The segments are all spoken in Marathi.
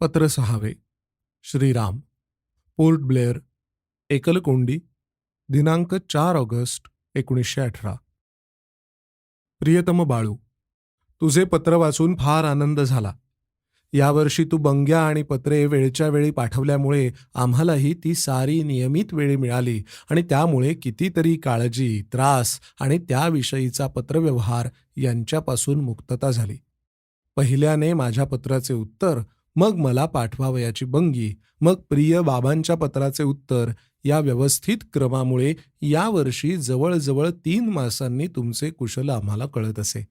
पत्र सहावे श्रीराम पोर्ट ब्लेअर एकलकोंडी दिनांक चार ऑगस्ट एकोणीसशे अठरा. प्रियतम बाळू तुझे पत्र वाचून फार आनंद झाला. यावर्षी तू बंग्या आणि पत्रे वेळच्या वेळी पाठवल्यामुळे आम्हालाही ती सारी नियमित वेळी मिळाली आणि त्यामुळे कितीतरी काळजी त्रास आणि त्याविषयीचा पत्रव्यवहार यांच्यापासून मुक्तता झाली. पहिल्याने माझ्या पत्राचे उत्तर मग मला पाठवावयाची बंगी मग प्रिय बाबांच्या पत्राचे उत्तर या व्यवस्थित क्रमामुळे यावर्षी जवळजवळ तीन मासांनी तुमचे कुशल आम्हाला कळत असे.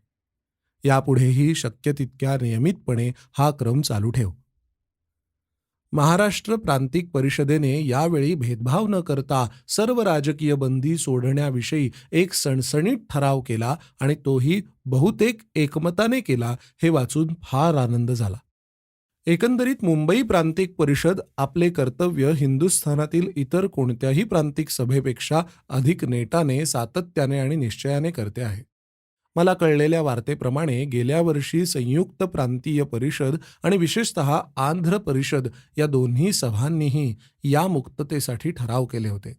यापुढेही शक्य तितक्या नियमितपणे हा क्रम चालू ठेव. महाराष्ट्र प्रांतिक परिषदेने यावेळी भेदभाव न करता सर्व राजकीय बंदी सोडण्याविषयी एक सणसणीत ठराव केला आणि तोही बहुतेक एकमताने केला हे वाचून फार आनंद झाला. एकंदरीत मुंबई प्रांतिक परिषद आपले कर्तव्य हिंदुस्थानातील इतर कोणत्याही प्रांतिक सभेपेक्षा अधिक नेटाने सातत्याने आणि निश्चयाने करते आहे. मला कळलेल्या वार्तेप्रमाणे गेल्या वर्षी संयुक्त प्रांतीय परिषद आणि विशेषतः आंध्र परिषद या दोन्ही सभांनीही या मुक्ततेसाठी ठराव केले होते.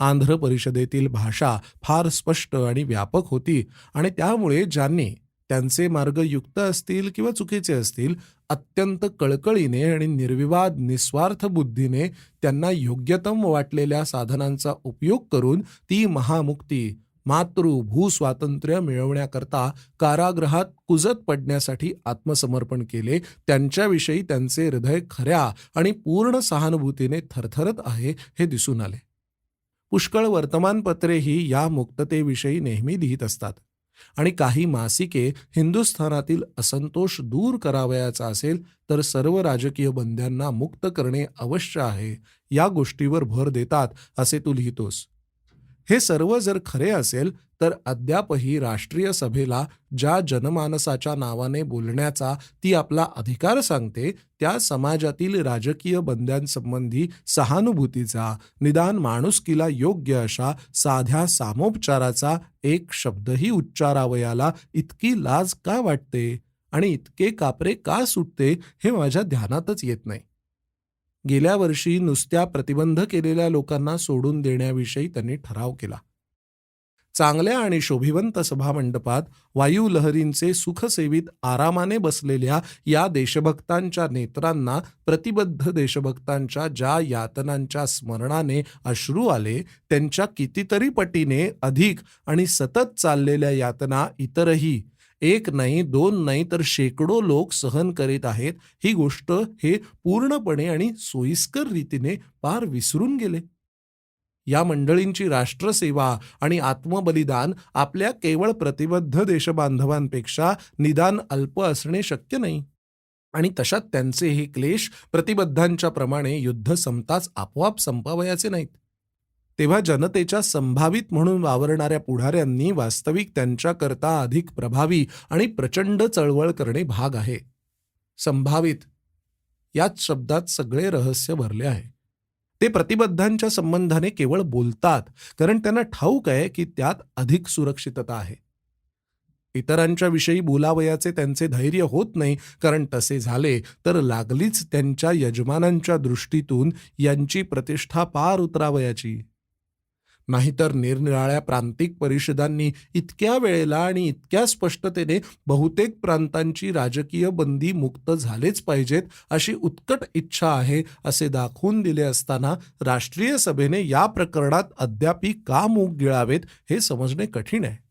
आंध्र परिषदेतील भाषा फार स्पष्ट आणि व्यापक होती आणि त्यामुळे ज्यांनी त्यांचे मार्ग युक्त असतील किंवा चुकीचे असतील अत्यंत कळकळीने आणि निर्विवाद निस्वार्थ बुद्धीने त्यांना योग्यतम वाटलेल्या साधनांचा उपयोग करून ती महामुक्ती मातृ भूस्वातंत्र्य मिळवण्याकरता कारागृहात कुजत पडण्यासाठी आत्मसमर्पण केले. त्यांच्याविषयी त्यांचे हृदय खऱ्या आणि पूर्ण सहानुभूतीने थरथरत आहे हे दिसून आले. पुष्कळ वर्तमानपत्रेही या मुक्ततेविषयी नेहमी लिहित असतात. आणि काही मासिके हिंदुस्थानातील असंतोष दूर करावयाचा असेल तर सर्व राजकीय बंद्यांना मुक्त करणे अवश्य आहे. या गोष्टीवर भर देतात असे तू लिहितोस. हे सर्व जर खरे असेल तर अद्यापही राष्ट्रीय सभेला ज्या जनमानसाच्या नावाने बोलण्याचा ती आपला अधिकार सांगते त्या समाजातील राजकीय बंद्यांसंबंधी सहानुभूतीचा निदान माणुसकीला योग्य अशा साध्या सामोपचाराचा एक शब्दही उच्चारावयाला इतकी लाज का वाटते? आणि इतके कापरे का सुटते हे माझ्या ध्यानातच येत नाही. गेल्या वर्षी नुसत्या प्रतिबंध केलेल्या लोकांना सोडून देण्याविषयी त्यांनी ठराव केला. चांगल्या आणि शोभिवंत सभामंडपात वायुलहरींचे सुखसेवित आरामाने बसलेल्या या देशभक्तांच्या नेत्रांना प्रतिबद्ध देशभक्तांच्या ज्या यातनांच्या स्मरणाने अश्रू आले त्यांच्या कितीतरी पटीने अधिक आणि सतत चाललेल्या यातना इतरही एक नाही दोन नाही तर शेकडो लोक सहन करीत आहेत. ही गोष्ट हे पूर्णपणे आणि सोयीस्कर रीतीने पार विसरून गेले. या मंडळींची राष्ट्रसेवा आणि आत्मबलिदान आपल्या केवळ प्रतिबद्ध देशबांधवांपेक्षा निदान अल्प असणे शक्य नाही. आणि तशात त्यांचे हे क्लेश प्रतिबद्धांच्या प्रमाणे युद्ध संपताच आपोआप संपावयाचे नाहीत. तेव्हा जनतेच्या संभावित म्हणून वावरणाऱ्या पुढाऱ्यांनी वास्तविक त्यांच्याकरता अधिक प्रभावी आणि प्रचंड चळवळ करणे भाग आहे. संभावित. याच शब्दात सगळे रहस्य भरले आहे. ते प्रतिबद्धांच्या संबंधाने केवळ बोलतात कारण त्यांना ठाऊक आहे की त्यात अधिक सुरक्षितता आहे. इतरांच्या विषयी बोलावयाचे त्यांचे धैर्य होत नाही कारण तसे झाले तर लागलीच त्यांच्या यजमानांच्या दृष्टीतून यांची प्रतिष्ठा पार उतरावयाची. नाहीतर निरनिराळ्या प्रांतिक परिषदांनी इतक्या वेळेला आणि इतक्या स्पष्टतेने बहुतेक प्रांतांची राजकीय बंदी मुक्त झालेच पाहिजेत अशी उत्कट इच्छा आहे असे दाखवून दिले असताना राष्ट्रीय सभेने या प्रकरणात अद्यापी का मूग गिळावेत हे समजणे कठीण आहे.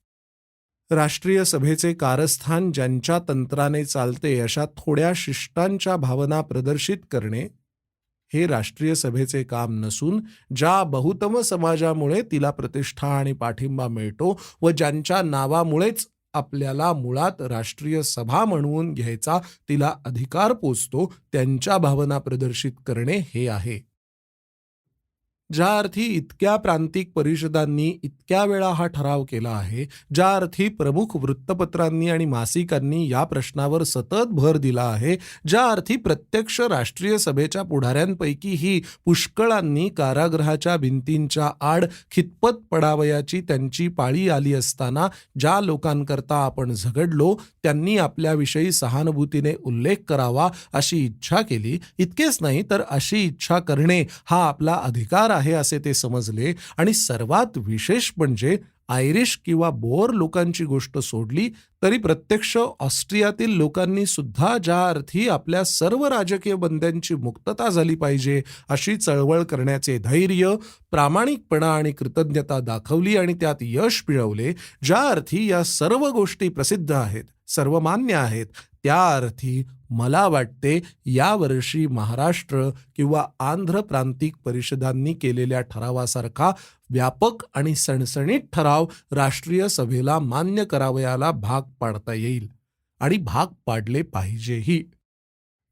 राष्ट्रीय सभेचे कारस्थान ज्यांच्या तंत्राने चालते अशा थोड्या शिष्टांच्या भावना प्रदर्शित करणे हे राष्ट्रीय सभेचे काम नसून ज्या बहुतम समाजामुळे तिला प्रतिष्ठा आणि पाठिंबा मिळतो व ज्यांच्या नावामुळेच आपल्याला मुळात राष्ट्रीय सभा म्हणवून घ्यायचा तिला अधिकार पोचतो त्यांच्या भावना प्रदर्शित करणे हे आहे. ज्या अर्थी इतक्या प्रांतिक परिषदांनी इतक्या वेळा हा ठराव केला आहे ज्या अर्थी प्रमुख वृत्तपत्रांनी आणि मासिकांनी या प्रश्नावर सतत भर दिला आहे ज्या अर्थी प्रत्यक्ष राष्ट्रीय सभेच्या पुढाऱ्यांपैकीही पुष्कळांनी कारागृहाच्या भिंतींच्या आड खितपत पडावयाची त्यांची पाळी आली असताना ज्या लोकांकरता आपण झगडलो त्यांनी आपल्याविषयी सहानुभूतीने उल्लेख करावा अशी इच्छा केली. इतकेच नाही तर अशी इच्छा करणे हा आपला अधिकार आहे. असे ते समजले. आणि सर्वात विशेष म्हणजे आयरिश किंवा बोअर लोकांची गोष्ट सोडली तरी प्रत्यक्ष ऑस्ट्रियातील लोकांनी सुद्धा ज्या अर्थी आपल्या सर्व राजकीय बंद्यांची मुक्तता झाली पाहिजे अशी चळवळ करण्याचे धैर्य प्रामाणिकपणा आणि कृतज्ञता दाखवली आणि त्यात यश मिळवले ज्या अर्थी या सर्व गोष्टी प्रसिद्ध आहेत सर्वमान्य आहेत त्या अर्थी मला वाटते यावर्षी महाराष्ट्र किंवा आंध्र प्रांतिक परिषदांनी केलेल्या ठरावासारखा व्यापक आणि सणसणीत ठराव राष्ट्रीय सभेला मान्य करावयाला भाग पाडता येईल आणि भाग पाडले पाहिजेही.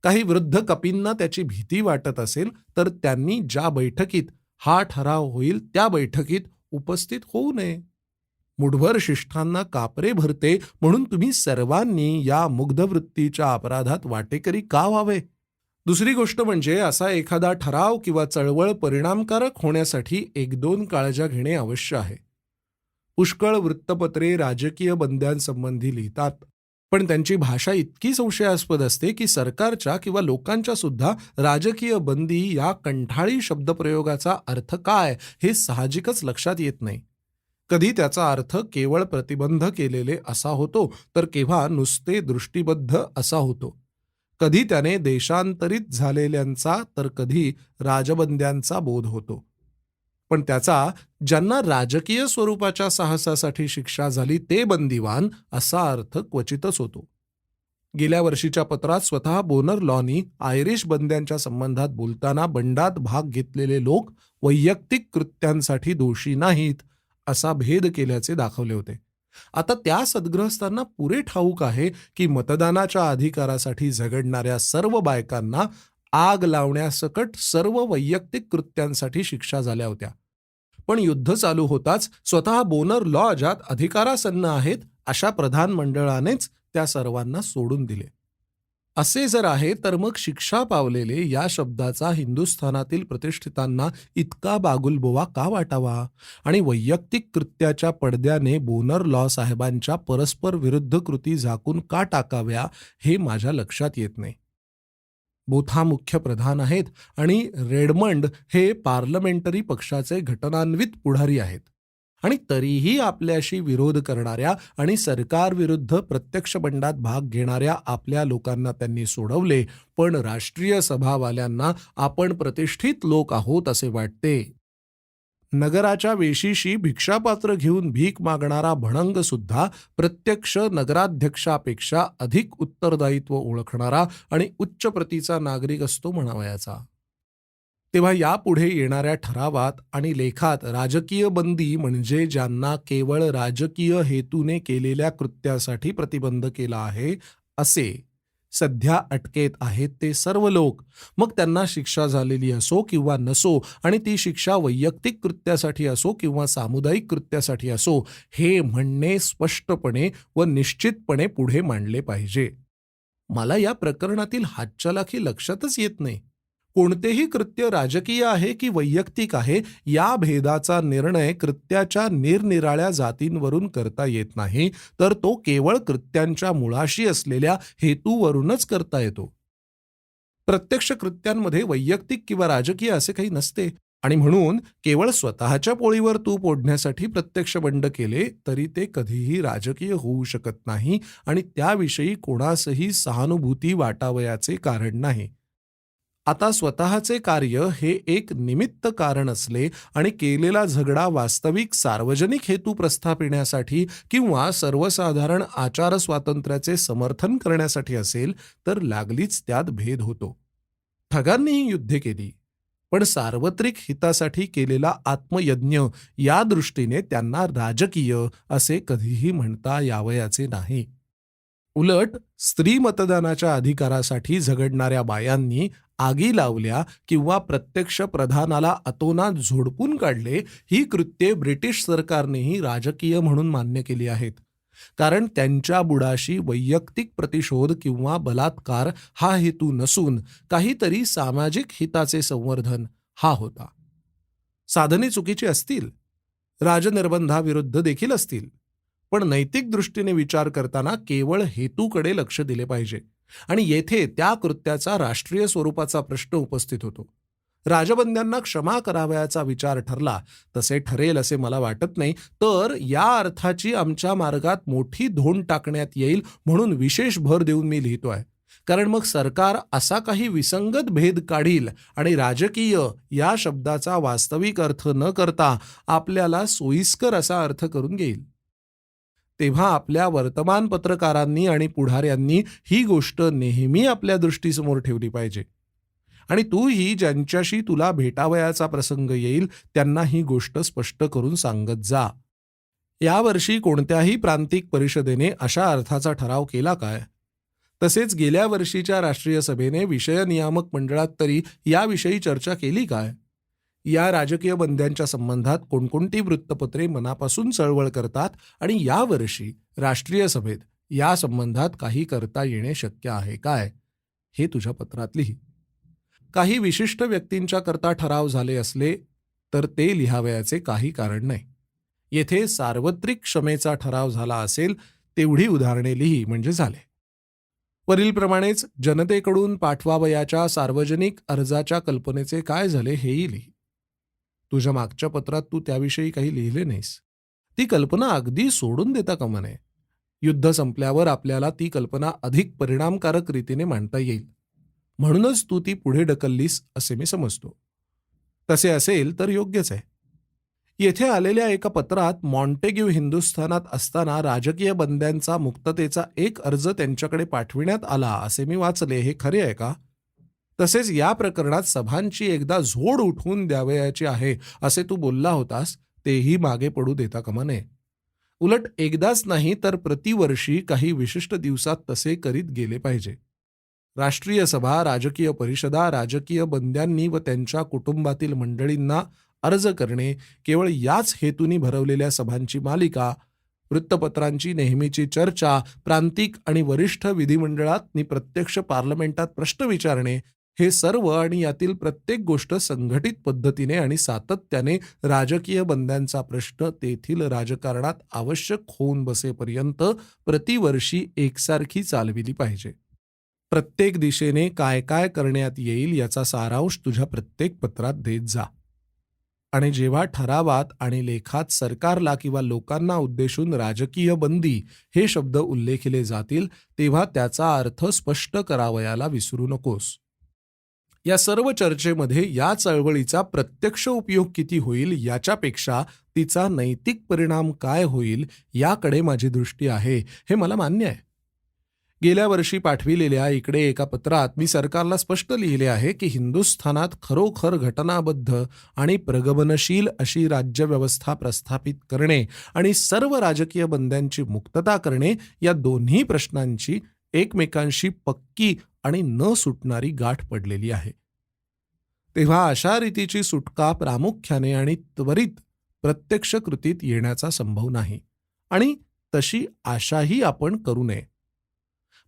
काही वृद्ध कपींना त्याची भीती वाटत असेल तर त्यांनी ज्या बैठकीत हा ठराव होईल त्या बैठकीत उपस्थित होऊ नये. मुठभर शिष्ठांना कापरे भरते म्हणून तुम्ही सर्वांनी या मुग्धवृत्तीच्या अपराधात वाटेकरी का व्हावे? दुसरी गोष्ट म्हणजे असा एखादा ठराव किंवा चळवळ परिणामकारक होण्यासाठी एक दोन काळजा घेणे आवश्यक आहे. पुष्कळ वृत्तपत्रे राजकीय बंद्यांसंबंधी लिहितात पण त्यांची भाषा इतकी संशयास्पद असते की सरकारच्या किंवा लोकांच्या सुद्धा राजकीय बंदी या कंठाळी शब्दप्रयोगाचा अर्थ काय हे साहजिकच लक्षात येत नाही. कधी त्याचा अर्थ केवळ प्रतिबंध केलेले असा होतो तर केव्हा नुसते दृष्टीबद्ध असा होतो. कधी त्याने देशांतरित झालेल्यांचा तर कधी राजबंद्यांचा बोध होतो. पण त्याचा ज्यांना राजकीय स्वरूपाच्या साहसासाठी शिक्षा झाली ते बंदिवान असा अर्थ क्वचितच होतो. गेल्या वर्षीच्या पत्रात स्वतः बोनर लॉनी आयरिश बंद्यांच्या संबंधात बोलताना बंडात भाग घेतलेले लोक वैयक्तिक कृत्यांसाठी दोषी नाहीत असा भेद केल्याचे दाखवले होते. आता त्या सद्ग्रहस्थांना पुरे ठाऊक आहे की मतदानाच्या अधिकारासाठी झगडणाऱ्या सर्व बायकांना आग लावण्यासकट सर्व वैयक्तिक कृत्यांसाठी शिक्षा झाल्या होत्या. पण युद्ध चालू होताच स्वतः बोनर लॉ ज्यात अधिकारासन्न आहेत अशा प्रधानमंडळानेच त्या सर्वांना सोडून दिले. असे जर आहे तर मग शिक्षा पावलेले या शब्दाचा हिंदुस्थानातील प्रतिष्ठितांना इतका बागुलबोवा का वाटावा? आणि वैयक्तिक कृत्याच्या पडद्याने बोनर लॉ साहेबांच्या परस्पर विरुद्ध कृती झाकून का टाकाव्या हे माझ्या लक्षात येत नाही. बोथा मुख्य प्रधान आहेत आणि रेडमंड हे पार्लमेंटरी पक्षाचे घटनान्वित पुढारी आहेत. आणि तरीही आपल्याशी विरोध करणाऱ्या आणि सरकारविरुद्ध प्रत्यक्ष बंडात भाग घेणाऱ्या आपल्या लोकांना त्यांनी सोडवले पण राष्ट्रीय सभावाल्यांना आपण प्रतिष्ठित लोक आहोत असे वाटते. नगराच्या वेशीशी भिक्षापात्र घेऊन भीक मागणारा भणंग सुद्धा प्रत्यक्ष नगराध्यक्षापेक्षा अधिक उत्तरदायित्व ओळखणारा आणि उच्च प्रतीचा नागरिक असतो म्हणावयाचा. तेव्हा यापुढे येणाऱ्या ठरावात आणि लेखात राजकीय बंदी म्हणजे ज्यांना केवळ राजकीय हेतूने केलेल्या कृत्यासाठी प्रतिबंध केला आहे असे सध्या अटकेत आहेत ते सर्व लोक. मग त्यांना शिक्षा झालेली असो किंवा नसो आणि ती शिक्षा वैयक्तिक कृत्यासाठी असो किंवा सामुदायिक कृत्यासाठी असो हे म्हणणे स्पष्टपणे व निश्चितपणे पुढे मांडले पाहिजे. मला या प्रकरणातील हातचलाखी लक्षातच येत नाही. कोणतेही कृत्य राजकीय आहे की वैयक्तिक आहे या भेदाचा निर्णय कृत्याच्या निरनिराळ्या जातींवरून करता येत नाही तर तो केवळ कृत्यांच्या मुळाशी असलेल्या हेतूवरूनच करता येतो. प्रत्यक्ष कृत्यांमध्ये वैयक्तिक किंवा राजकीय असे काही नसते आणि म्हणून केवळ स्वतःच्या पोळीवर तूप ओढण्यासाठी प्रत्यक्ष बंड केले तरी ते कधीही राजकीय होऊ शकत नाही आणि त्याविषयी कोणासही सहानुभूती वाटावयाचे कारण नाही. आता स्वतःचे कार्य हे एक निमित्त कारण असले आणि केलेला झगडा वास्तविक सार्वजनिक हेतू प्रस्थापिण्यासाठी किंवा सर्वसाधारण आचार स्वातंत्र्याचे समर्थन करण्यासाठी असेल तर लागलीच त्यात भेद होतो. ठगांनीही युद्धे केली पण सार्वत्रिक हितासाठी केलेला आत्मयज्ञ या दृष्टीने त्यांना राजकीय असे कधीही म्हणता यावयाचे नाही. उलट स्त्री मतदानाच्या अधिकारासाठी झगडणाऱ्या बायांनी आगी लावल्या किंवा प्रत्यक्ष प्रधानाला अतोनात झोडपून काढले ही कृत्ये ब्रिटिश सरकारनेही राजकीय म्हणून मान्य केली आहेत. कारण त्यांच्या बुडाशी वैयक्तिक प्रतिशोध किंवा बलात्कार हा हेतू नसून काहीतरी सामाजिक हिताचे संवर्धन हा होता. साधने चुकीची असतील? राजनिर्बंधाविरुद्ध देखील असतील? पण नैतिक दृष्टीने विचार करताना केवळ हेतूकडे लक्ष दिले पाहिजे. आणि येथे त्या कृत्याचा राष्ट्रीय स्वरूपाचा प्रश्न उपस्थित होतो. राजबंद्यांना क्षमा करावयाचा विचार ठरला तसे ठरेल असे मला वाटत नाही तर या अर्थाची आमच्या मार्गात मोठी धोंड टाकण्यात येईल म्हणून विशेष भर देऊन मी लिहितोय. कारण मग सरकार असा काही विसंगत भेद काढील आणि राजकीय या शब्दाचा वास्तविक अर्थ न करता आपल्याला सोयीस्कर असा अर्थ करून घेईल. तेव्हा आपल्या वर्तमान पत्रकारांनी आणि पुढाऱ्यांनी ही गोष्ट नेहमी आपल्या दृष्टीसमोर ठेवली पाहिजे. आणि तूही ज्यांच्याशी तुला भेटावयाचा प्रसंग येईल त्यांना ही गोष्ट स्पष्ट करून सांगत जा. यावर्षी कोणत्याही प्रांतिक परिषदेने अशा अर्थाचा ठराव केला काय? तसेच गेल्या वर्षीच्या राष्ट्रीय सभेने विषय नियामक मंडळात तरी याविषयी चर्चा केली काय? या राजकीय बंद्यांच्या संबंधात कोणकोणती वृत्तपत्रे मनापासून चळवळ करतात आणि यावर्षी राष्ट्रीय सभेत या संबंधात काही करता येणे शक्य आहे काय हे तुझ्या पत्रात लिही. काही विशिष्ट व्यक्तींच्या करता ठराव झाले असले तर ते लिहावयाचे काही कारण नाही. येथे सार्वत्रिक क्षमेचा ठराव झाला असेल तेवढी उदाहरणे लिही म्हणजे झाले. वरीलप्रमाणेच जनतेकडून पाठवावयाच्या सार्वजनिक अर्जाच्या कल्पनेचे काय झाले हेही लिही. तुझ्या मागच्या पत्रात तू त्याविषयी काही लिहिले नाहीस. ती कल्पना अगदी सोडून देता कामा युद्ध संपल्यावर आपल्याला ती कल्पना अधिक परिणामकारक रीतीने मांडता येईल. म्हणूनच तू ती पुढे ढकललीस असे मी समजतो. तसे असेल तर योग्यच आहे. येथे आलेल्या एका पत्रात मॉन्टेग्यू हिंदुस्थानात असताना राजकीय बंद्यांचा मुक्ततेचा एक अर्ज त्यांच्याकडे पाठविण्यात आला असे मी वाचले. हे खरे आहे का? तसेच या प्रकरणात सभांची एकदा झोड उठवून द्यावयाची आहे असे तू बोलला होतास तेही मागे पडू देता कामा नये. उलट एकदाच नाही तर प्रतिवर्षी काही विशिष्ट दिवसात तसे करीत गेले पाहिजे. राष्ट्रीय सभा राजकीय परिषदा राजकीय बंद्यांनी व त्यांच्या कुटुंबातील मंडळींना अर्ज करणे केवळ याच हेतूनी भरवलेल्या सभांची मालिका वृत्तपत्रांची नेहमीची चर्चा प्रांतिक आणि वरिष्ठ विधिमंडळात नि प्रत्यक्ष पार्लमेंटात प्रश्न विचारणे हे सर्व आणि यातील प्रत्येक गोष्ट संघटित पद्धतीने आणि सातत्याने राजकीय बंद्यांचा प्रश्न तेथील राजकारणात आवश्यक होऊन बसेपर्यंत प्रतिवर्षी एकसारखी चालविली पाहिजे. प्रत्येक दिशेने काय काय करण्यात येईल याचा सारांश तुझ्या प्रत्येक पत्रात देत जा. आणि जेव्हा ठरावात आणि लेखात सरकारला किंवा लोकांना उद्देशून राजकीय बंदी हे शब्द उल्लेखिले जातील तेव्हा त्याचा अर्थ स्पष्ट करावयाला विसरू नकोस. या सर्व चर्चेमध्ये या चळवळीचा प्रत्यक्ष उपयोग किती होईल याच्यापेक्षा तिचा नैतिक परिणाम काय होईल याकडे माझी दृष्टी आहे हे मला मान्य आहे. गेल्या वर्षी पाठविलेल्या इकडे एका पत्रात मी सरकारला स्पष्ट लिहिले आहे की हिंदुस्थानात खरोखर घटनाबद्ध आणि प्रगमनशील अशी राज्यव्यवस्था प्रस्थापित करणे आणि सर्व राजकीय बंद्यांची मुक्तता करणे या दोन्ही प्रश्नांची एकमेकांशी पक्की आणि न सुटणारी गाठ पडलेली आहे. तेव्हा अशा रीतीची सुटका प्रामुख्याने आणि त्वरित प्रत्यक्ष कृतीत येण्याचा संभव नाही आणि तशी आशाही आपण करू नये.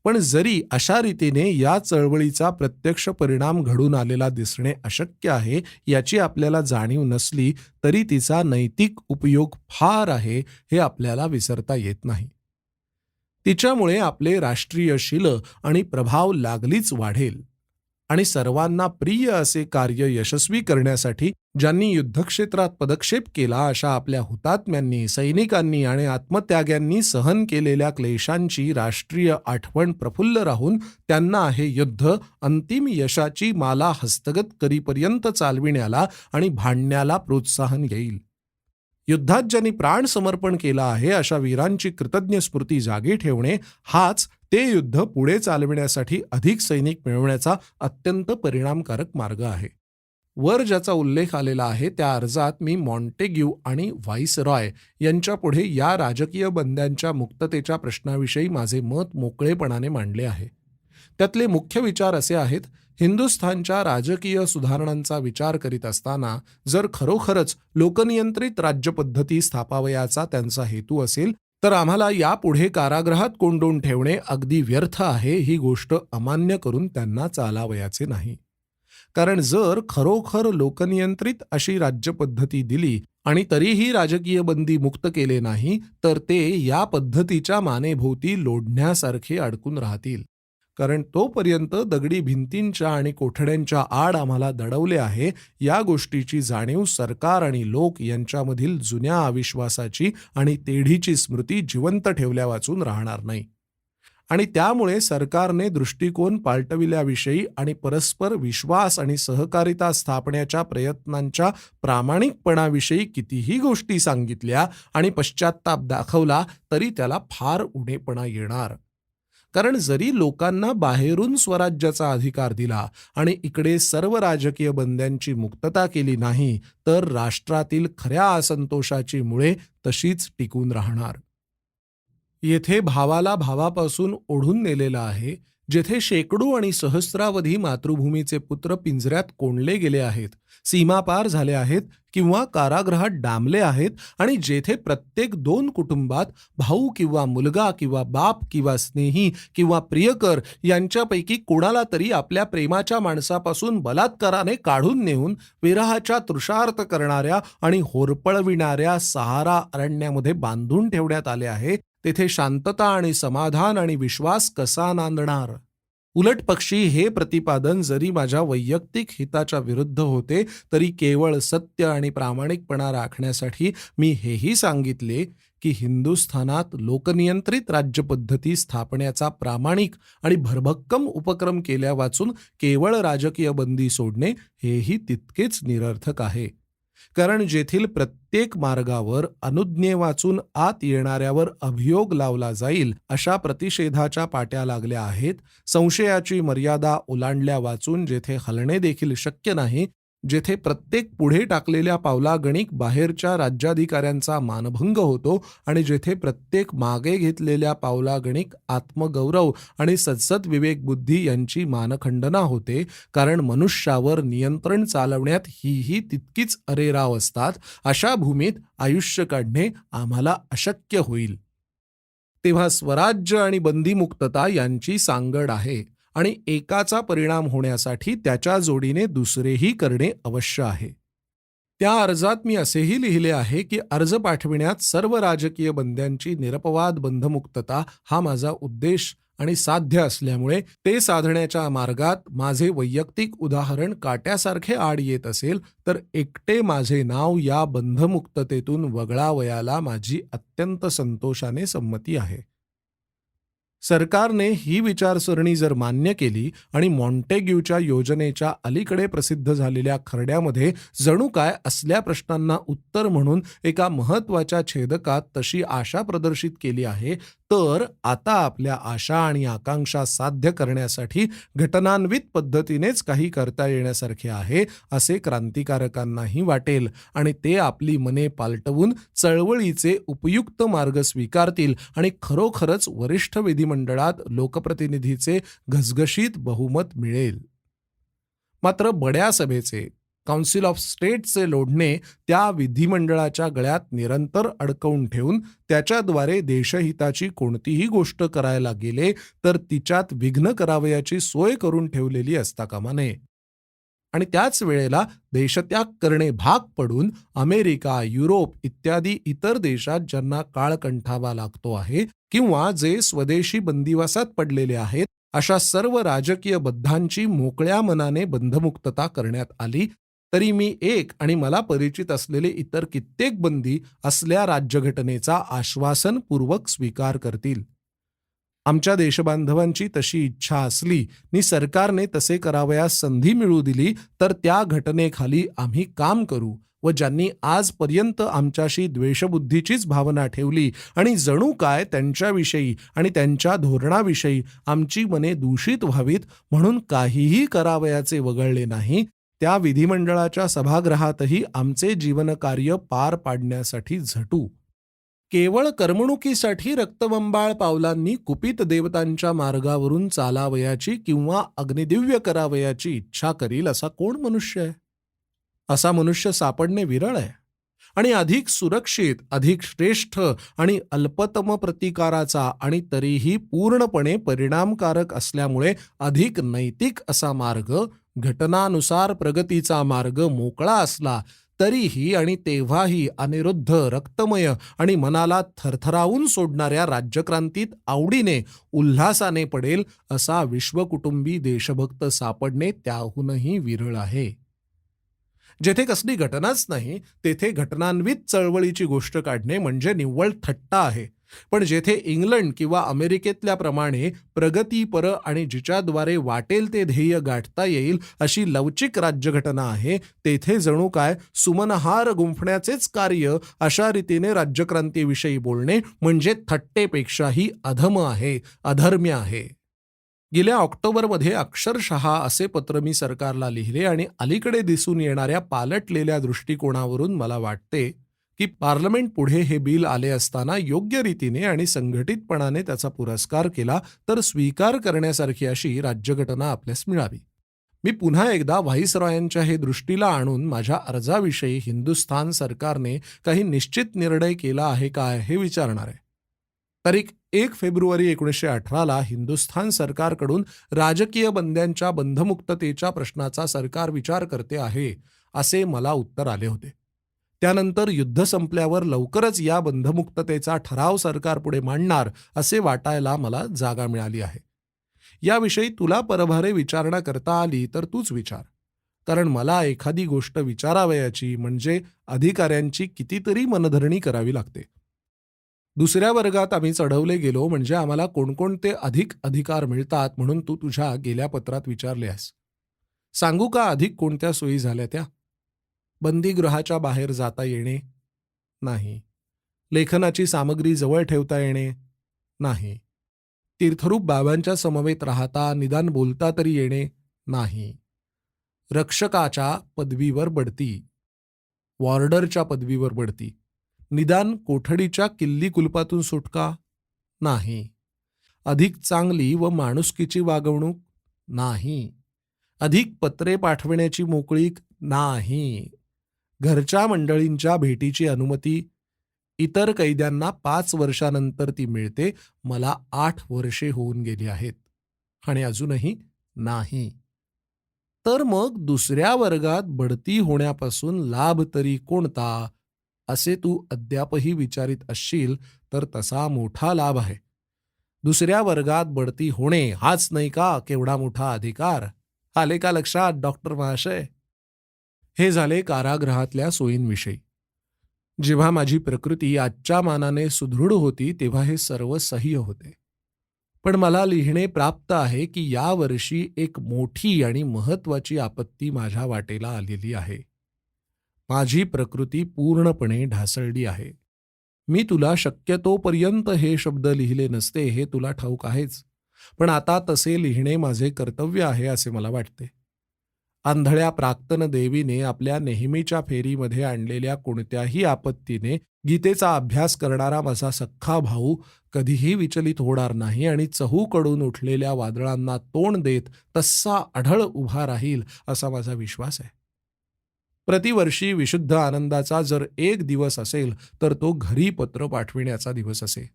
पण जरी अशा रीतीने या चळवळीचा प्रत्यक्ष परिणाम घडून आलेला दिसणे अशक्य आहे याची आपल्याला जाणीव नसली तरी तिचा नैतिक उपयोग फार आहे हे आपल्याला विसरता येत नाही. तिच्यामुळे आपले राष्ट्रीय शील आणि प्रभाव लागलीच वाढेल. आणि सर्वांना प्रिय असे कार्य यशस्वी करण्यासाठी ज्यांनी युद्धक्षेत्रात पदक्षेप केला अशा आपल्या हुतात्म्यांनी सैनिकांनी आणि आत्मत्याग्यांनी सहन केलेल्या क्लेशांची राष्ट्रीय आठवण प्रफुल्ल राहून त्यांना हे युद्ध अंतिम यशाची माला हस्तगत करीपर्यंत चालविण्याला आणि भांडण्याला प्रोत्साहन येईल. युद्धात ज्यांनी प्राण समर्पण केला आहे अशा वीरांची कृतज्ञ स्मृती जागी ठेवणे हाच ते युद्ध पुढे चालविण्यासाठी अधिक सैनिक मिळवण्याचा अत्यंत परिणामकारक मार्ग आहे. वर ज्याचा उल्लेख आलेला आहे त्या अर्जात मी मॉन्टेग्यू आणि व्हाईस रॉय यांच्या पुढे या राजकीय बंद्यांच्या मुक्ततेच्या प्रश्नाविषयी माझे मत मोकळेपणाने मांडले आहे. त्यातले मुख्य विचार असे आहेत हिंदुस्थानच्या राजकीय सुधारणांचा विचार करीत असताना जर खरोखरच लोकनियंत्रित राज्यपद्धती स्थापावयाचा त्यांचा हेतू असेल तर आम्हाला यापुढे कारागृहात कोंडून ठेवणे अगदी व्यर्थ आहे ही गोष्ट अमान्य करून त्यांना चालावयाचे नाही. कारण जर खरोखर लोकनियंत्रित अशी राज्यपद्धती दिली आणि तरीही राजकीय बंदी मुक्त केले नाही तर ते या पद्धतीच्या मानेभोवती लोढण्यासारखे अडकून राहतील. कारण तोपर्यंत दगडी भिंतींच्या आणि कोठड्यांच्या आड आम्हाला दडवले आहे या गोष्टीची जाणीव सरकार आणि लोक यांच्यामधील जुन्या अविश्वासाची आणि तेढीची स्मृती जिवंत ठेवल्या वाचून राहणार नाही. आणि त्यामुळे सरकारने दृष्टिकोन पालटविल्याविषयी आणि परस्पर विश्वास आणि सहकारिता स्थापण्याच्या प्रयत्नांच्या प्रामाणिकपणाविषयी कितीही गोष्टी सांगितल्या आणि पश्चाताप दाखवला तरी त्याला फार उणेपणा येणार. कारण जरी लोकांना बाहेरून स्वराज्याचा अधिकार दिला आणि इकडे सर्व राजकीय बंद्यांची मुक्तता केली नाही तर राष्ट्रातील खऱ्या असंतोषाची मुळे तशीच टिकून राहणार. येथे भावाला भावापासून ओढून नेलेलं आहे जेथे शेकडो आणि सहस्रावधी मातृभूमीचे पुत्र पिंजऱ्यात कोंडले गेले आहेत सीमापार झाले आहेत किंवा कारागृहात डांबले आहेत आणि जेथे प्रत्येक दोन कुटुंबात भाऊ किंवा मुलगा किंवा बाप किंवा स्नेही किंवा प्रियकर यांच्यापैकी कोणाला तरी आपल्या प्रेमाच्या माणसापासून बलात्काराने काढून नेऊन विरहाच्या तृषार्थ करणाऱ्या आणि होरपळविणाऱ्या सहारा अरण्यामध्ये बांधून ठेवण्यात आले आहे तेथे शांतता आणि समाधान आणि विश्वास कसा नांदणार? उलट पक्षी हे प्रतिपादन जरी माझ्या वैयक्तिक हिताच्या विरुद्ध होते तरी केवळ सत्य आणि प्रामाणिकपणा राखण्यासाठी मी हेही सांगितले की हिंदुस्थानात लोकनियंत्रित राज्यपद्धती स्थापण्याचा प्रामाणिक आणि भरभक्कम उपक्रम केल्या वाचून केवळ राजकीय बंदी सोडणे हेही तितकेच निरर्थक आहे. कारण जेथील प्रत्येक मार्गावर अनुज्ञे वाचून आत येणाऱ्यावर अभियोग लावला जाईल अशा प्रतिषेधाच्या पाट्या लागल्या आहेत. संशयाची मर्यादा ओलांडल्या वाचून जेथे हलणे देखील शक्य नाही जेथे प्रत्येक पुढे टाकलेल्या पावलागणिक बाहेरच्या राज्याधिकाऱ्यांचा मानभंग होतो आणि जेथे प्रत्येक मागे घेतलेल्या पावलागणिक आत्मगौरव आणि सदसद विवेकबुद्धी यांची मानखंडना होते कारण मनुष्यावर नियंत्रण चालवण्यात हीही तितकीच अरेराव असतात अशा भूमीत आयुष्य काढणे आम्हाला अशक्य होईल. तेव्हा स्वराज्य आणि बंदीमुक्तता यांची सांगड आहे. आणि एकाचा परिणाम होण्यासाठी त्याच्या जोडीने दुसरेही करणे अवश्य आहे. त्या अर्जात मी असेही लिहिले आहे की अर्ज पाठविण्यात सर्व राजकीय बंद्यांची निरपवाद बंधमुक्तता हा माझा उद्देश आणि साध्य असल्यामुळे ते साधण्याच्या मार्गात माझे वैयक्तिक उदाहरण काट्यासारखे आड येत असेल तर एकटे माझे नाव या बंधमुक्ततेतून वगळावयाला माझी अत्यंत संतोषाने संमती आहे. सरकारने ही विचारसरणी जर मान्य केली आणि मॉन्टेग्यूच्या योजनेच्या अलीकडे प्रसिद्ध झालेल्या खरड्यामध्ये जणू काय असल्या प्रश्नांना उत्तर म्हणून एका महत्त्वाच्या छेदकात तशी आशा प्रदर्शित केली आहे तर आता आपल्या आशा आणि आकांक्षा साध्य करण्यासाठी घटनान्वित पद्धतीनेच काही करता येण्यासारखे आहे असे क्रांतिकारकांनाही वाटेल आणि ते आपली मने पालटवून चळवळीचे उपयुक्त मार्ग स्वीकारतील आणि खरोखरच वरिष्ठ मंडळात लोकप्रतिनिधीचे घसघशीत बहुमत मिळेल. मात्र बड्या सभेचे काउन्सिल ऑफ स्टेटचे लोढणे त्या विधिमंडळाच्या गळ्यात निरंतर अडकवून ठेवून त्याच्याद्वारे देशहिताची कोणतीही गोष्ट करायला गेले तर तिच्यात विघ्न करावयाची सोय करून ठेवलेली असता कामा नये. आणि त्याच वेळेला देशत्याग करणे भाग पडून अमेरिका युरोप इत्यादी इतर देशात ज्यांना काळ कंठावा लागतो आहे किंवा जे स्वदेशी बंदिवासात पडलेले आहेत अशा सर्व राजकीय बद्धांची मोकळ्या मनाने बंधमुक्तता करण्यात आली तरी मी एक आणि मला परिचित असलेले इतर कित्येक बंदी असल्या राज्यघटनेचा आश्वासनपूर्वक स्वीकार करतील. आमच्या देशबांधवांची तशी इच्छा असली नि सरकारने तसे करावयास संधी मिळू दिली तर त्या घटनेखाली आम्ही काम करू. व ज्यांनी आजपर्यंत आमच्याशी द्वेषबुद्धीचीच भावना ठेवली आणि जणू काय त्यांच्याविषयी आणि त्यांच्या धोरणाविषयी आमची मने दूषित व्हावीत म्हणून काहीही करावयाचे वगळले नाही त्या विधिमंडळाच्या सभागृहातही आमचे जीवनकार्य पार पाडण्यासाठी झटू. केवळ करमणुकीसाठी रक्तबंबाळ पावलांनी कुपित देवतांच्या मार्गावरून चालावयाची किंवा अग्निदिव्य करावयाची इच्छा करील असा कोण मनुष्य आहे? असा मनुष्य सापडणे विरळ आहे. आणि अधिक सुरक्षित अधिक श्रेष्ठ आणि अल्पतम प्रतिकाराचा आणि तरीही पूर्णपणे परिणामकारक असल्यामुळे अधिक नैतिक असा मार्ग घटनानुसार प्रगतीचा मार्ग मोकळा असला तरीही आणि तेव्हाही अनिरुद्ध रक्तमय आणि मनाला थरथरावून सोडणाऱ्या राज्यक्रांतीत आवडीने उल्हासाने पडेल असा विश्वकुटुंबी देशभक्त सापडणे त्याहूनही विरळ आहे. जेथे कसली घटनाच नाही तेथे घटनान्वित चळवळीची गोष्ट काढणे म्हणजे निव्वळ थट्टा आहे. पण जेथे इंग्लंड किंवा अमेरिकेतल्याप्रमाणे प्रगतीपर आणि जिच्याद्वारे वाटेल ते ध्येय गाठता येईल अशी लवचिक राज्यघटना आहे तेथे जणू काय सुमनहार गुंफण्याचेच कार्य अशा रीतीने राज्यक्रांतीविषयी बोलणे म्हणजे थट्टेपेक्षाही अधम आहे अधर्म्य आहे. गेल्या ऑक्टोबरमध्ये अक्षरशः असे पत्र मी सरकारला लिहिले आणि अलीकडे दिसून येणाऱ्या पालटलेल्या दृष्टिकोनावरून मला वाटते की पार्लमेंट पुढे हे बिल आले असताना योग्य रीतीने आणि संघटितपणाने त्याचा पुरस्कार केला तर स्वीकार करण्यासारखी अशी राज्यघटना आपल्यास मिळावी. मी पुन्हा एकदा व्हाईसरॉयांच्या हे दृष्टीला आणून माझ्या अर्जाविषयी हिंदुस्थान सरकारने काही निश्चित निर्णय केला आहे काय हे विचारणार आहे. तारीख एक फेब्रुवारी एकोणीसशे अठराला हिंदुस्थान सरकारकडून राजकीय बंद्यांच्या बंधमुक्ततेच्या प्रश्नाचा सरकार विचार करते आहे असे मला उत्तर आले होते. त्यानंतर युद्ध संपल्यावर लवकरच या बंधमुक्ततेचा ठराव सरकारपुढे मांडणार असे वाटायला मला जागा मिळाली आहे. याविषयी तुला परभारे विचारणा करता आली तर तूच विचार. कारण मला एखादी गोष्ट विचारावयाची म्हणजे अधिकाऱ्यांची कितीतरी मनधरणी करावी लागते. दुसऱ्या वर्गात आम्ही चढवले गेलो म्हणजे आम्हाला कोणकोणते अधिक अधिकार मिळतात म्हणून तू तुझ्या गेल्या पत्रात विचारले आहेस. सांगू का अधिक कोणत्या सोयी झाल्या त्या? बंदीगृहाच्या बाहेर जाता येणे? नाही. लेखनाची सामग्री जवळ ठेवता येणे? नाही. तीर्थरूप बाबांच्या समवेत राहता निदान बोलता तरी येणे? नाही. रक्षकाच्या पदवीवर बढती. वॉर्डरच्या पदवीवर बढती. निदान कोठडीच्या किल्ली कुलपातून सुटका? नाही. अधिक चांगली व माणुसकीची वागवणूक? नाही. अधिक पत्रे पाठविण्याची मोकळीक? नाही. घरच्या मंडळींच्या भेटीची अनुमती? इतर कैद्यांना पाच वर्षानंतर ती मिळते. मला आठ वर्षे होऊन गेली आहेत. आणि अजूनही नाही. तर मग दुसऱ्या वर्गात बढती होण्यापासून लाभ तरी कोणता? असे तू अद्यापही विचारित असशील तर तसा मोठा लाभ आहे. दुसऱ्या वर्गात बढती होणे हाच नाही का केवढा मोठा अधिकार? आले का लक्षात डॉक्टर महाशय? हे झाले कारागृहातल्या सोयींविषयी. जेव्हा माझी प्रकृती आजच्या मानाने सुदृढ होती तेव्हा हे सर्व सह्य होते. पण मला लिहिणे प्राप्त आहे की यावर्षी एक मोठी आणि महत्वाची आपत्ती माझ्या वाटेला आलेली आहे. माझी प्रकृती पूर्णपणे ढासळली आहे. मी तुला शक्यतोपर्यंत हे शब्द लिहिले नसते हे तुला ठाऊक आहेच. पण आता तसे लिहिणे माझे कर्तव्य आहे असे मला वाटते. आंधळ्या प्राक्तन देवीने आपल्या नेहमीच्या फेरीमध्ये आणलेल्या कोणत्याही आपत्तीने गीतेचा अभ्यास करणारा माझा सख्खा भाऊ कधीही विचलित होणार नाही आणि चहूकडून उठलेल्या वादळांना तोंड देत तस्सा आढळ उभा राहील असा माझा विश्वास आहे. प्रतिवर्षी विशुद्ध आनंदाचा जर एक दिवस असेल तर तो घरी पत्र पाठविण्याचा दिवस असे.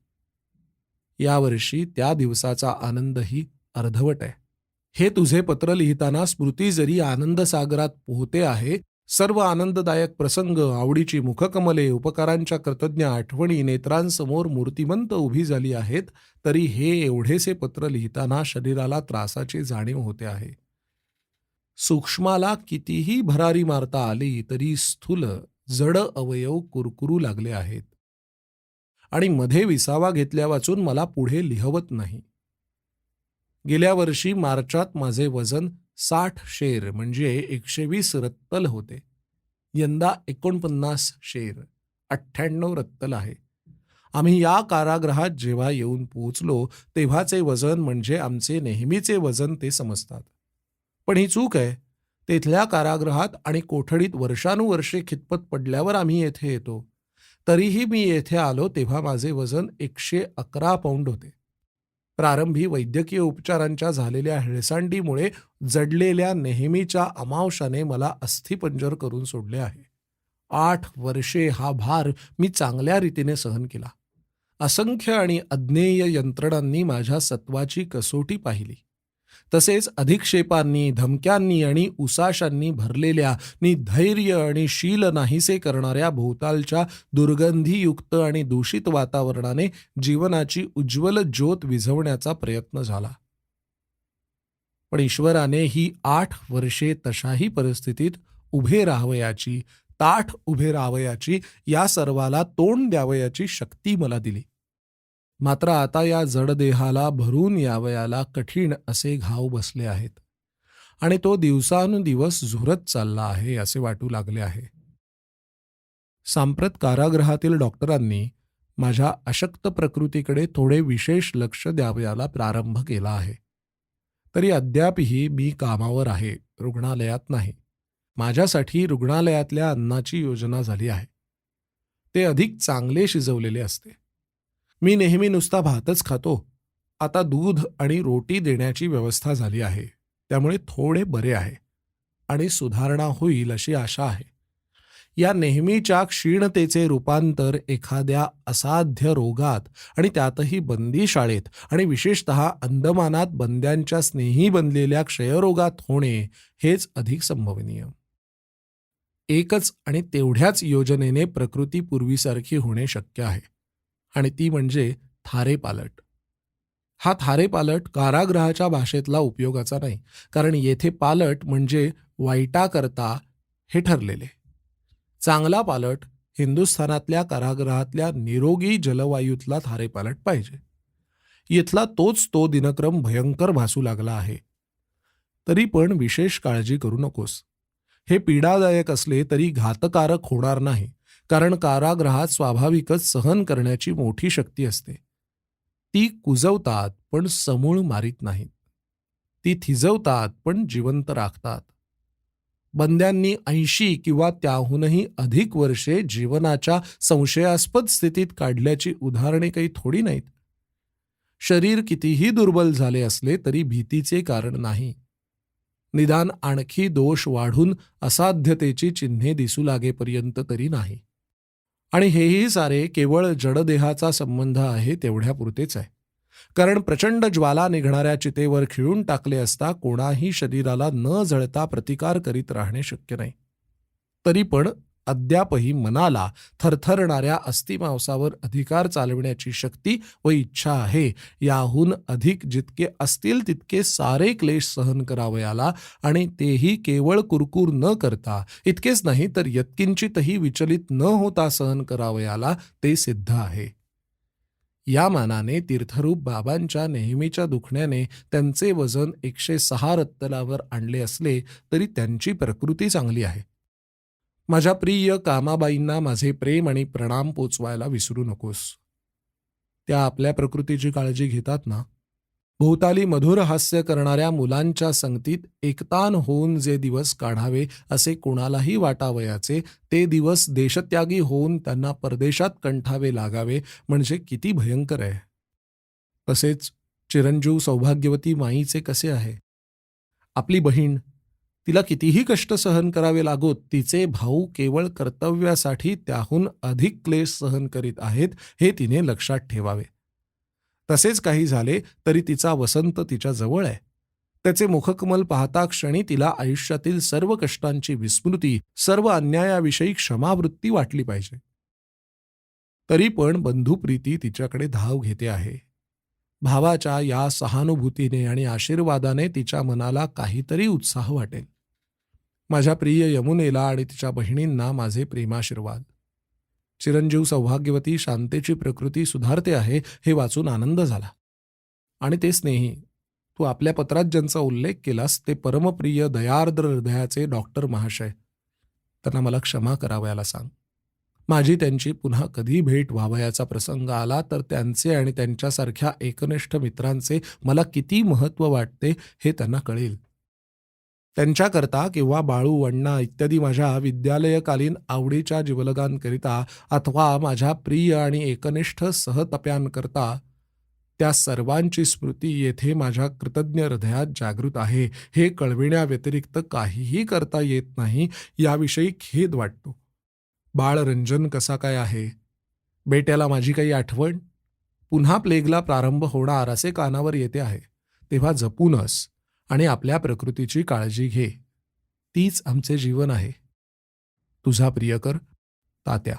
यावर्षी त्या दिवसाचा आनंदही अर्धवट आहे. हे तुझे पत्र लिहिताना स्मृती जरी आनंदसागरात पोहते आहे सर्व आनंददायक प्रसंग आवडीची मुखकमले उपकारांच्या कृतज्ञ आठवणी नेत्रांसमोर मूर्तिमंत उभी झाली आहेत तरी हे एवढेसे पत्र लिहिताना शरीराला त्रासाची जाणीव होते आहे. सूक्ष्माला कितीही भरारी मारता आली तरी स्थूल जड अवयव कुरकुरू लागले आहेत. आणि मध्ये विसावा घेतल्या वाचून मला पुढे लिहवत नाही. गेल्या वर्षी मार्चात माझे वजन साठ शेर म्हणजे एकशे वीस रत्तल होते. यंदा एकोणपन्नास शेर अठ्ठ्याण्णव रत्तल आहे. आम्ही या कारागृहात जेव्हा येऊन पोहोचलो तेव्हाचे वजन म्हणजे आमचे नेहमीचे वजन ते समजतात. पण ही चूक आहे. तेथल्या कारागृहात आणि कोठडीत वर्षानुवर्षे खितपत पडल्यावर आम्ही येथे येतो. तरीही मी येथे आलो तेव्हा माझे वजन एकशे अकरा पौंड होते. प्रारंभी वैद्यकीय उपचारांच्या झालेल्या हेळसांडीमुळे जडलेल्या नेहमीच्या अमावशाने मला अस्थिपंजर करून सोडले आहे. आठ वर्षे हा भार मी चांगल्या रीतीने सहन केला. असंख्य आणि अज्ञेय यंत्रणांनी माझ्या सत्वाची कसोटी पाहिली. तसेच अधिक्षेपांनी धमक्यांनी आणि उसाशांनी भरलेल्या निधैर्य आणि शील नाहीसे करणाऱ्या भोवतालच्या दुर्गंधीयुक्त आणि दूषित वातावरणाने जीवनाची उज्ज्वल ज्योत विझवण्याचा प्रयत्न झाला. पण ईश्वराने ही आठ वर्षे तशाही परिस्थितीत उभे राहावयाची ताठ उभे राहावयाची या सर्वाला तोंड द्यावयाची शक्ती मला दिली. मात्र आता या जडदेहाला भरून यावयाला कठीण असे घाव बसले आहेत. आणि तो दिवसानुदिवस झुरत चालला आहे असे वाटू लागले आहे. सांप्रत कारागृहातील डॉक्टरांनी माझ्या अशक्त प्रकृतीकडे थोडे विशेष लक्ष द्यावयाला प्रारंभ केला आहे. तरी अद्यापही मी कामावर आहे रुग्णालयात नाही. माझ्यासाठी रुग्णालयातल्या अन्नाची योजना झाली आहे. ते अधिक चांगले शिजवलेले असते. मी नेहमी नुसता भातच खातो. आता दूध आणि रोटी देण्याची व्यवस्था झाली आहे. त्यामुळे थोडे बरे आहे. आणि सुधारणा होईल अशी आशा आहे. या नेहमीच्या क्षीणतेचे रूपांतर एखाद्या असाध्य रोगात आणि त्यातही बंदी शाळेत आणि विशेषत अंदमानात बंद्यांच्या स्नेही बनलेल्या क्षयरोगात होणे हेच अधिक संभवनीय. एकच आणि तेवढ्याच योजनेने प्रकृती पूर्वीसारखी होणे शक्य आहे. आणि ती म्हणजे थारे पालट. हा थारे पालट कारागृहाच्या भाषेतला उपयोगाचा नाही कारण येथे पालट म्हणजे वाईटाकरता हे ठरलेले. चांगला पालट हिंदुस्थानातल्या कारागृहातल्या निरोगी जलवायूतला थारे पालट पाहिजे. इथला तोच तो दिनक्रम भयंकर भासू लागला आहे. तरी पण विशेष काळजी करू नकोस. हे पीडादायक असले तरी घातकारक होणार नाही. कारण कारागृहात स्वाभाविकच सहन करण्याची मोठी शक्ती असते. ती कुजवतात पण समूळ मारीत नाहीत. ती थिजवतात पण जिवंत राखतात. बंद्यांनी ऐंशी किंवा त्याहूनही अधिक वर्षे जीवनाच्या संशयास्पद स्थितीत काढल्याची उदाहरणे काही थोडी नाहीत. शरीर कितीही दुर्बल झाले असले तरी भीतीचे कारण नाही. निदान आणखी दोष वाढून असाध्यतेची चिन्हे दिसू लागेपर्यंत तरी नाही. आणि हेही सारे केवळ जडदेहाचा संबंध आहे तेवढ्यापुरतेच आहे. कारण प्रचंड ज्वाला निघणाऱ्या चितेवर खिळून टाकले असता कोणाही शरीराला न जळता प्रतिकार करीत राहणे शक्य नाही. तरी पण अद्यापही मनाला थरथरणाऱ्या अस्थिमांसावर अधिकार चालविण्याची शक्ती व इच्छा आहे. याहून अधिक जितके असतील तितके सारे क्लेश सहन करावयाला आणि तेही केवळ कुरकुर न करता. इतकेच नाही तर यत्किंचितही विचलित न होता सहन करावयाला ते सिद्ध आहे. या मानाने तीर्थरूप बाबांच्या नेहमीच्या दुखण्याने त्यांचे वजन एकशे सहा रत्तलावर आणले असले तरी त्यांची प्रकृती चांगली आहे. माझ्या प्रिय कामाबाईंना माझे प्रेम आणि प्रणाम पोचवायला विसरू नकोस. त्या आपल्या प्रकृतीची काळजी घेतात ना? भोवताली मधुर हास्य करणाऱ्या मुलांच्या संगतीत एकतान होऊन जे दिवस काढावे असे कोणालाही वाटावयाचे ते दिवस देशत्यागी होऊन त्यांना परदेशात कंठावे लागावे म्हणजे किती भयंकर आहे. तसेच चिरंजीव सौभाग्यवती माईचे कसे आहे? आपली बहीण तिला कितीही कष्ट सहन करावे लागोत तिचे भाऊ केवळ कर्तव्यासाठी त्याहून अधिक क्लेश सहन करीत आहेत हे तिने लक्षात ठेवावे. तसेच काही झाले तरी तिचा वसंत तिच्या जवळ आहे. त्याचे मुखकमल पाहता क्षणी तिला आयुष्यातील सर्व कष्टांची विस्मृती सर्व अन्यायाविषयी क्षमावृत्ती वाटली पाहिजे. तरी पण बंधुप्रीती तिच्याकडे धाव घेते आहे. भावाच्या या सहानुभूतीने आणि आशीर्वादाने तिच्या मनाला काहीतरी उत्साह वाटेल. माझ्या प्रिय यमुनेला आणि तिच्या बहिणींना माझे प्रेमाशीर्वाद. चिरंजीव सौभाग्यवती शांतेची प्रकृती सुधारते आहे हे वाचून आनंद झाला. आणि ते स्नेही तू आपल्या पत्रात ज्यांचा उल्लेख केलास ते परमप्रिय दयार्द्र हृदयाचे डॉक्टर महाशय. त्यांना मला क्षमा करावयाला सांग. माझी त्यांची पुन्हा कधी भेट व्हावयाचा प्रसंग आला तर त्यांचे आणि त्यांच्यासारख्या एकनिष्ठ मित्रांचे मला किती महत्त्व वाटते हे त्यांना कळेल. त्यांच्याकरता किंवा बाळू अण्णा इत्यादी माझ्या विद्यालयकालीन आवडीच्या जिवलगांकरिता अथवा माझ्या प्रिय आणि एकनिष्ठ सहतप्यांकरता त्या सर्वांची स्मृती येथे माझ्या कृतज्ञ हृदयात जागृत आहे. हे कळविण्याव्यतिरिक्त काहीही करता येत नाही याविषयी खेद वाटतो. बाळरंजन कसा काय आहे? बेट्याला माझी काही आठवण? पुन्हा प्लेगला प्रारंभ होणार असे कानावर येते आहे. तेव्हा जपूनच आणि आपल्या प्रकृतीची काळजी घे. तीच आमचे जीवन आहे. तुझा प्रियकर तात्या.